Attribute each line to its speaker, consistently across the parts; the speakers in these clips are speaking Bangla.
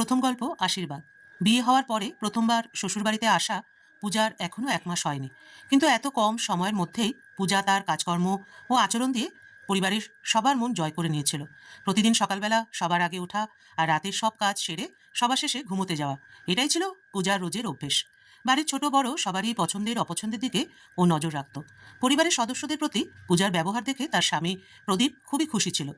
Speaker 1: প্রথম গল্প আশীর্বাদ। বিয়ে হওয়ার পরে প্রথমবার শ্বশুরবাড়িতে আসা পূজার এখনও এক মাস হয়নি। কিন্তু এত কম সময়ের মধ্যেই পূজা তার কাজকর্ম ও আচরণ দিয়ে পরিবারের সবার মন জয় করে নিয়েছিল। প্রতিদিন সকালবেলা সবার আগে ওঠা আর রাতের সব কাজ সেরে সবার শেষে ঘুমোতে যাওয়া, এটাই ছিল পূজার রোজের অভ্যেস। বাড়ির ছোট বড় সবারই পছন্দের অপছন্দের দিকে ও নজর রাখত। পরিবারের সদস্যদের প্রতি পূজার ব্যবহার দেখে তার স্বামী প্রদীপ খুবই খুশি ছিল।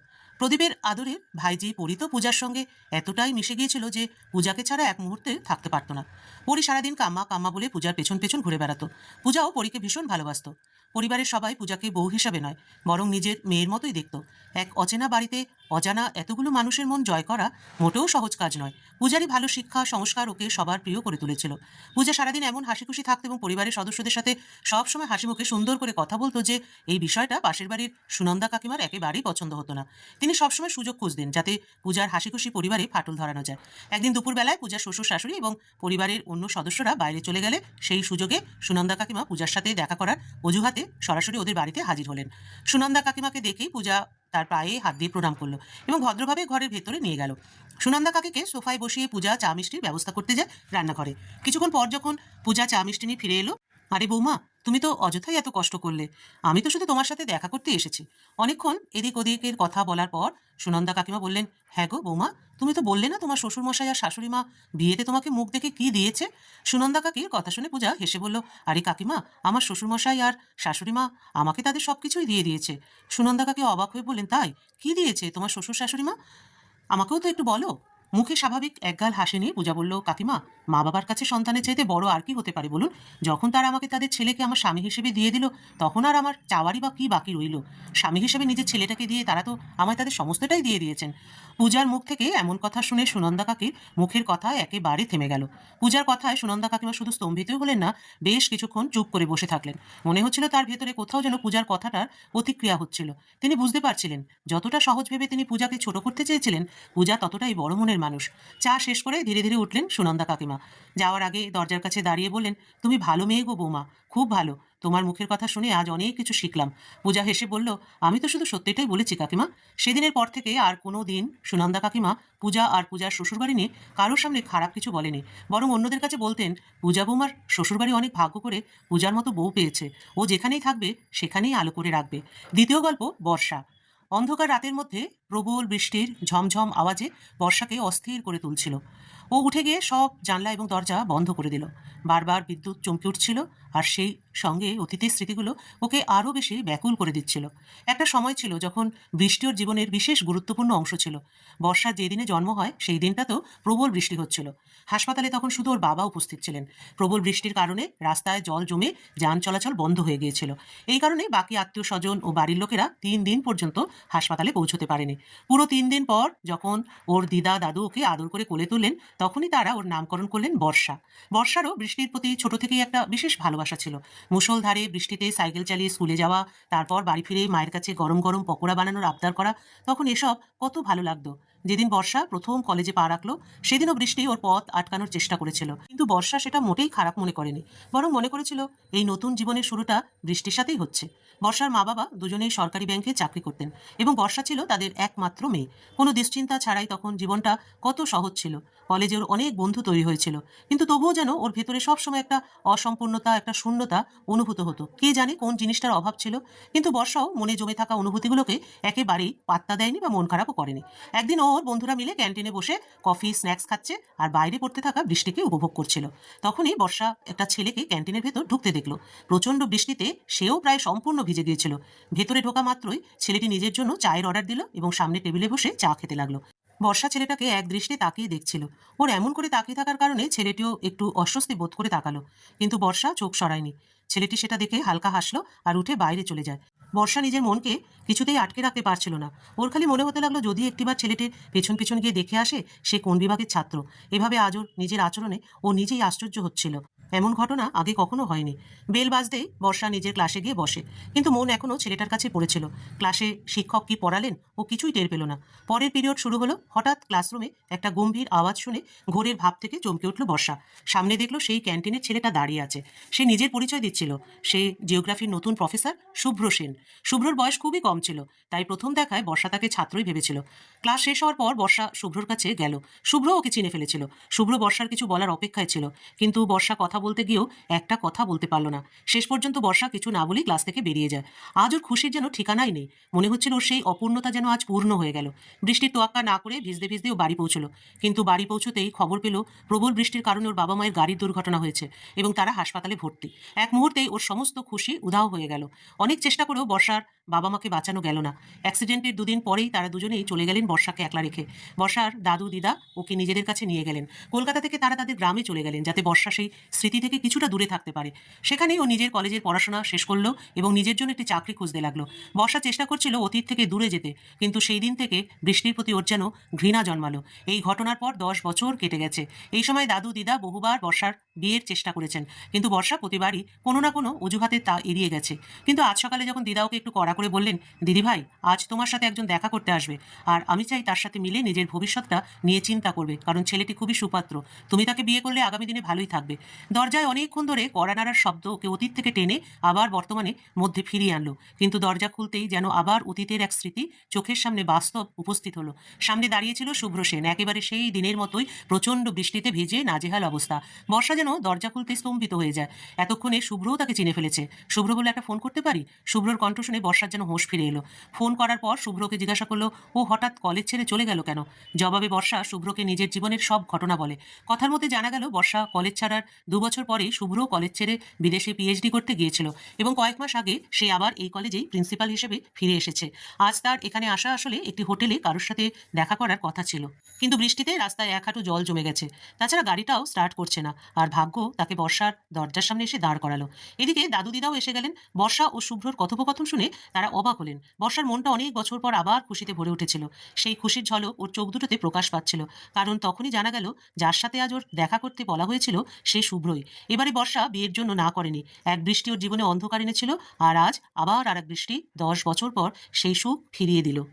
Speaker 1: প্রদীপের আদরে ভাইজি পরি তো পূজার সঙ্গে এতটাই মিশে গিয়েছিল যে পূজাকে ছাড়া এক মুহূর্তে থাকতে পারতো না। পরি সারাদিন কাম্মা কাম্মা বলে পূজার পেছন পেছন ঘুরে বেড়াতো। পূজাও পরীকে ভীষণ ভালোবাসত। পরিবারের সবাই পূজাকে বউ হিসাবে নয়, বরং নিজের মেয়ের মতোই দেখত। এক অচেনা বাড়িতে অজানা এতগুলো মানুষের মন জয় করা মোটেও সহজ কাজ নয়। পূজারই ভালো শিক্ষা, সংস্কার ওকে সবার প্রিয় করে তুলেছিল। পূজা সারাদিন এমন হাসি খুশি থাকতো এবং পরিবারের সদস্যদের সাথে সবসময় হাসি মুখে সুন্দর করে কথা বলতো যে, এই বিষয়টা পাশের বাড়ির সুনন্দা কাকিমার একেবারেই পছন্দ হতো না। তিনি সবসময় সুযোগ খুঁজতেন যাতে পূজার হাসি খুশি পরিবারে ফাটল ধরানো যায়। একদিন দুপুরবেলায় পূজার শ্বশুর শাশুড়ি এবং পরিবারের অন্য সদস্যরা বাইরে চলে গেলে সেই সুযোগে সুনন্দা কাকিমা পূজার সাথে দেখা করার অজুহাতে সরাসরি ওদের বাড়িতে হাজির হলেন। সুনন্দা কাকিমাকে দেখেই পূজা তার পায়ে হাত দিয়ে প্রণাম করল এবং ভদ্রভাবে ঘরের ভেতরে নিয়ে গেল। সুনন্দা কাকিকে সোফায় বসিয়ে পূজা চা মিষ্টির ব্যবস্থা করতে যায় রান্নাঘরে। কিছুক্ষণ পর যখন পূজা চা মিষ্টি নিয়ে ফিরে এলো, আরে বৌমা তুমি তো অযথাই এত কষ্ট করলে। আমি তো শুধু তোমার সাথে দেখা করতে এসেছি। অনেকক্ষণ এদিক ওদিকের কথা বলার পর সুনন্দা কাকিমা বললেন হ্যাঁ গো বৌমা, তুমি তো বললে না তোমার শ্বশুরমশাই আর শাশুড়ি মা বিয়েতে তোমাকে মুখ দেখে কি দিয়েছে? সুনন্দা কাকির কথা শুনে পূজা হেসে বলল, আরে কাকিমা, আমার শ্বশুরমশাই আর শাশুড়ি মা আমাকে তাদের সব কিছুই দিয়ে দিয়েছে। সুনন্দা কাকি অবাক হয়ে বললেন, তাই? কি দিয়েছে তোমার শ্বশুর শাশুড়ি মা আমাকেও তো একটু বলো। মুখে স্বাভাবিক একগাল হাসি নিয়ে পূজা বলল, কাকিমা মা বাবার কাছে সন্তানের চাইতে বড় আর কি হতে পারে বলুন? যখন তারা আমাকে তাদের ছেলেকে আমার স্বামী হিসেবে দিয়ে দিল, তখন আর আমার চাওয়ারই বা কি বাকি রইল? স্বামী হিসেবে নিজের ছেলেটাকে দিয়ে তারা তো আমায় তাদের সমস্তটাই দিয়ে দিয়েছেন। পূজার মুখ থেকে এমন কথা শুনে সুনন্দা কাকির মুখের কথা একেবারে থেমে গেল। পূজার কথায় সুনন্দা কাকিমা শুধু স্তম্ভিতই হলেন না, বেশ কিছুক্ষণ চুপ করে বসে থাকলেন। মনে হচ্ছিল তার ভেতরে কোথাও যেন পূজার কথাটার প্রতিক্রিয়া হচ্ছিল। তিনি বুঝতে পারছিলেন, যতটা সহজ ভেবে তিনি পূজাকে ছোট করতে চেয়েছিলেন, পূজা ততটাই বড় মনের মানুষ। চা শেষ করে ধীরে ধীরে উঠলেন সুনন্দা কাকিমা। যাওয়ার আগে দরজার কাছে দাঁড়িয়ে বললেন, তুমি ভালো মেয়ে গো বৌমা, খুব ভালো। তোমার মুখের কথা শুনে আজ অনেক কিছু শিখলাম। পূজা হেসে বলল, আমি তো শুধু সত্যিটাই বলেছি কাকিমা। সেদিনের পর থেকে আর কোনো দিন সুনন্দা কাকিমা, পূজা আর পূজার শ্বশুরবাড়ি নিয়ে কারোর সামনে খারাপ কিছু বলেনি। বরং অন্যদের কাছে বলতেন, পূজা বৌমার শ্বশুরবাড়ি অনেক ভাগ্য করে পূজার মতো বউ পেয়েছে। ও যেখানেই থাকবে, সেখানেই আলো করে রাখবে। দ্বিতীয় গল্প, বর্ষা। অন্ধকার রাতের মধ্যে প্রবল বৃষ্টির ঝমঝম আওয়াজে বর্ষাকে অস্থির করে তুলছিল। ও উঠে গিয়ে সব জানলা এবং দরজা বন্ধ করে দিল। বারবার বিদ্যুৎ চমকে উঠছিল আর সেই সঙ্গে অতীতের স্মৃতিগুলো ওকে আরও বেশি ব্যাকুল করে দিচ্ছিল। একটা সময় ছিল যখন বৃষ্টি ওর জীবনের বিশেষ গুরুত্বপূর্ণ অংশ ছিল। বর্ষার যে দিনে জন্ম হয়, সেই দিনটাতেও প্রবল বৃষ্টি হচ্ছিল। হাসপাতালে তখন শুধু ওর বাবা উপস্থিত ছিলেন। প্রবল বৃষ্টির কারণে রাস্তায় জল জমে যান চলাচল বন্ধ হয়ে গিয়েছিল। এই কারণে বাকি আত্মীয় স্বজন ও বাড়ির লোকেরা তিন দিন পর্যন্ত হাসপাতালে পৌঁছতে পারেনি। পুরো তিন দিন পর যখন ওর দিদা দাদু ওকে আদর করে কোলে তুললেন, তখনই তারা ওর নামকরণ করলেন বর্ষা। বর্ষারও বৃষ্টির প্রতি ছোট থেকেই একটা বিশেষ ভালোবাসা ছিল। মুষলধারে বৃষ্টিতে সাইকেল চালিয়ে স্কুলে যাওয়া, তারপর বাড়ি ফিরে মায়ের কাছে গরম গরম পকোড়া বানানোর আবদার করা, তখন এসব কত ভালো লাগতো। যেদিন বর্ষা প্রথম কলেজে পা রাখল, সেদিনও বৃষ্টি ওর পথ আটকানোর চেষ্টা করেছিল। কিন্তু বর্ষা সেটা মোটেই খারাপ মনে করেনি, বরং মনে করেছিল এই নতুন জীবনের শুরুটা বৃষ্টির সাথেই হচ্ছে। বর্ষার মা বাবা দুজনেই সরকারি ব্যাংকে চাকরি করতেন এবং বর্ষা ছিল তাদের একমাত্র মেয়ে। কোনো দুশ্চিন্তা ছাড়াই তখন জীবনটা কত সহজ ছিল। কলেজে ওর অনেক বন্ধু তৈরি হয়েছিল, কিন্তু তবুও যেন ওর ভেতরে সবসময় একটা অসম্পূর্ণতা, একটা শূন্যতা অনুভূত হতো। কে জানে কোন জিনিসটার অভাব ছিল, কিন্তু বর্ষাও মনে জমে থাকা অনুভূতিগুলোকে একেবারেই পাত্তা দেয়নি বা মন খারাপও করেনি। একদিন ওর বন্ধুরা মিলে ক্যান্টিনে বসে কফি, স্ন্যাক্স খাচ্ছে আর বাইরে পড়তে থাকা বৃষ্টিকে উপভোগ করছিল। তখনই বর্ষা একটা ছেলেকে ক্যান্টিনের ভেতর ঢুকতে দেখল। প্রচণ্ড বৃষ্টিতে সেও প্রায় সম্পূর্ণ ভিজে গিয়েছিল। ভেতরে ঢোকা মাত্রই ছেলেটি নিজের জন্য চায়ের অর্ডার দিল এবং সামনে টেবিলে বসে চা খেতে লাগল। বর্ষা ছেলেটাকে এক দৃষ্টি তাকিয়ে দেখছিল। ওর এমন করে তাকিয়ে থাকার কারণে ছেলেটিও একটু অস্বস্তি বোধ করে তাকালো। কিন্তু বর্ষা চোখ সরায়নি। ছেলেটি সেটা দেখে হালকা হাসলো আর উঠে বাইরে চলে যায়। বর্ষা নিজের মনকে কিছুতেই আটকে রাখতে পারছিল না। ওর খালি মনে হতে লাগল, যদি একটিবার ছেলেটির পেছন পেছন গিয়ে দেখে আসে, সে কোন বিভাগের ছাত্র? এভাবে আজ ওর নিজের আচরণে ও নিজেই আশ্চর্য হচ্ছিল। এমন ঘটনা আগে কখনো হয়নি। বেল বাজতেই বর্ষা নিজের ক্লাসে গিয়ে বসে। কিন্তু মন এখনও ছেলেটার কাছে পড়েছিল। ক্লাসে শিক্ষক কি পড়ালেন, ও কিছুই টের পেল না। পরের পিরিয়ড শুরু হলো, হঠাৎ ক্লাসরুমে একটা গম্ভীর আওয়াজ শুনে ঘোরের ভাব থেকে চমকে উঠল বর্ষা। সামনে দেখল সেই ক্যান্টিনের ছেলেটা দাঁড়িয়ে আছে। সে নিজের পরিচয় দিচ্ছিল। সে জিওগ্রাফির নতুন প্রফেসর শুভ্র সেন। শুভ্রর বয়স খুবই কম ছিল, তাই প্রথম দেখায় বর্ষা তাকে ছাত্রই ভেবেছিল। ক্লাস শেষ হওয়ার পর বর্ষা শুভ্রর কাছে গেল। শুভ্র ওকে চিনে ফেলেছিল। শুভ্র বর্ষার কিছু বলার অপেক্ষায় ছিল। কিন্তু বর্ষা কথা বলতে গিয়েও একটা কথা বলতে পারল না। শেষ পর্যন্ত বর্ষা কিছু না বলেই ক্লাস থেকে বেরিয়ে যায়। আজ ওর খুশির যেন ঠিকানাই নেই। মনে হচ্ছিল সেই অপূর্ণতা যেন আজ পূর্ণ হয়ে গেল। বৃষ্টির তোয়াক্কা না করে ভিজতে ভিজতে ও বাড়ি পৌঁছলো। কিন্তু বাড়ি পৌঁছতেই খবর পেল প্রবল বৃষ্টির কারণে ওর বাবা মায়ের গাড়ির দুর্ঘটনা হয়েছে এবং তারা হাসপাতালে ভর্তি। এক মুহূর্তেই ওর সমস্ত খুশি উধাও হয়ে গেল। অনেক চেষ্টা করেও বর্ষার বাবা মাকে বাঁচানো গেল না। অ্যাক্সিডেন্টের দুদিন পরেই তারা দুজনেই চলে গেলেন বর্ষাকে একলা রেখে। বর্ষার দাদু, দিদা ওকে নিজেদের কাছে নিয়ে গেলেন। কলকাতা থেকে তারা তাদের গ্রামে চলে গেলেন যাতে বর্ষা সেই স্মৃতি থেকে কিছুটা দূরে থাকতে পারে। সেখানেই ও নিজের কলেজের পড়াশোনা শেষ করল এবং নিজের জন্য একটি চাকরি খুঁজতে লাগল। বর্ষা চেষ্টা করছিল অতীত থেকে দূরে যেতে, কিন্তু সেই দিন থেকে বৃষ্টির প্রতি ওর যেন ঘৃণা জন্মালো। এই ঘটনার পর দশ বছর কেটে গেছে। এই সময় দাদু, দিদা বহুবার বর্ষার বিয়ের চেষ্টা করেছেন, কিন্তু বর্ষা প্রতিবারই কোনো না কোনো অজুহাতে তা এড়িয়ে গেছে। কিন্তু আজ সকালে যখন দিদা ওকে একটু কড়া করে বললেন, দিদিভাই, আজ তোমার সাথে একজন দেখা করতে আসবে। আর আমি চাই তার সাথে মিলে নিজের ভবিষ্যৎটা নিয়ে চিন্তা করবে, কারণ ছেলেটি খুবই সুপাত্র। তুমি তাকে বিয়ে করলে আগামী দিনে ভালোই থাকবে। দরজায় অনেকক্ষণ ধরে কড়ানাড়ার শব্দ ওকে অতীত থেকে টেনে আবার বর্তমানে মধ্যে ফিরিয়ে আনলো। কিন্তু দরজা খুলতেই যেন আবার অতীতের এক স্মৃতি চোখের সামনে বাস্তব উপস্থিত হলো। সামনে দাঁড়িয়েছিল শুভ্র সেন, একেবারে সেই দিনের মতোই প্রচণ্ড বৃষ্টিতে ভিজে নাজেহাল অবস্থা। বর্ষা যেন দরজা খুলতে স্তম্ভিত হয়ে যায়। এতক্ষণে শুভ্রও তাকে চিনে ফেলেছে। শুভ্র বলে একটা ফোন করতে পারি? শুভ্রর কণ্ঠ শুনে বর্ষার যেন হোঁশ ফিরে এলো। ফোন করার পর শুভ্রকে জিজ্ঞাসা করল, ও হঠাৎ কলেজ ছেড়ে চলে গেল কেন? জবাবে বর্ষা শুভ্রকে নিজের জীবনের সব ঘটনা বলে। কথার মধ্যে জানা গেল, বর্ষা কলেজ ছাড়ার দু বছর পরেই শুভ্র কলেজ ছেড়ে বিদেশে পিএইচডি করতে গিয়েছিল এবং কয়েক মাস আগে সে আবার এই কলেজেই প্রিন্সিপাল হিসেবে ফিরে এসেছে। আজ তার এখানে আসা আসলে একটি হোটেলে কারোর সাথে দেখা করার কথা ছিল। কিন্তু বৃষ্টিতে রাস্তায় এক হাঁটু জল জমে গেছে। তাছাড়া গাড়িটাও স্টার্ট করছে না। আর ভাগ্য তাকে বর্ষার দরজার সামনে এসে দাঁড় করালো। এদিকে দাদু দিদাও এসে গেলেন। বর্ষা ও শুভ্রর কথোপকথন শুনে তারা অবাক হলেন। বর্ষার মনটা অনেক বছর পর আবার খুশিতে ভরে উঠেছিল। সেই খুশির ঝলক ওর চোখ দুটোতে প্রকাশ পাচ্ছিল। কারণ তখনই জানা গেল, যার সাথে আজ ওর দেখা করতে বলা হয়েছিল, সে শুভ্রই এবারে বর্ষা বিয়ের জন্য না করেনি। এক বৃষ্টি ওর জীবনে অন্ধকার এনেছিল আর আজ আবার আর এক বৃষ্টি দশ বছর পর সেই সুখ ফিরিয়ে দিল।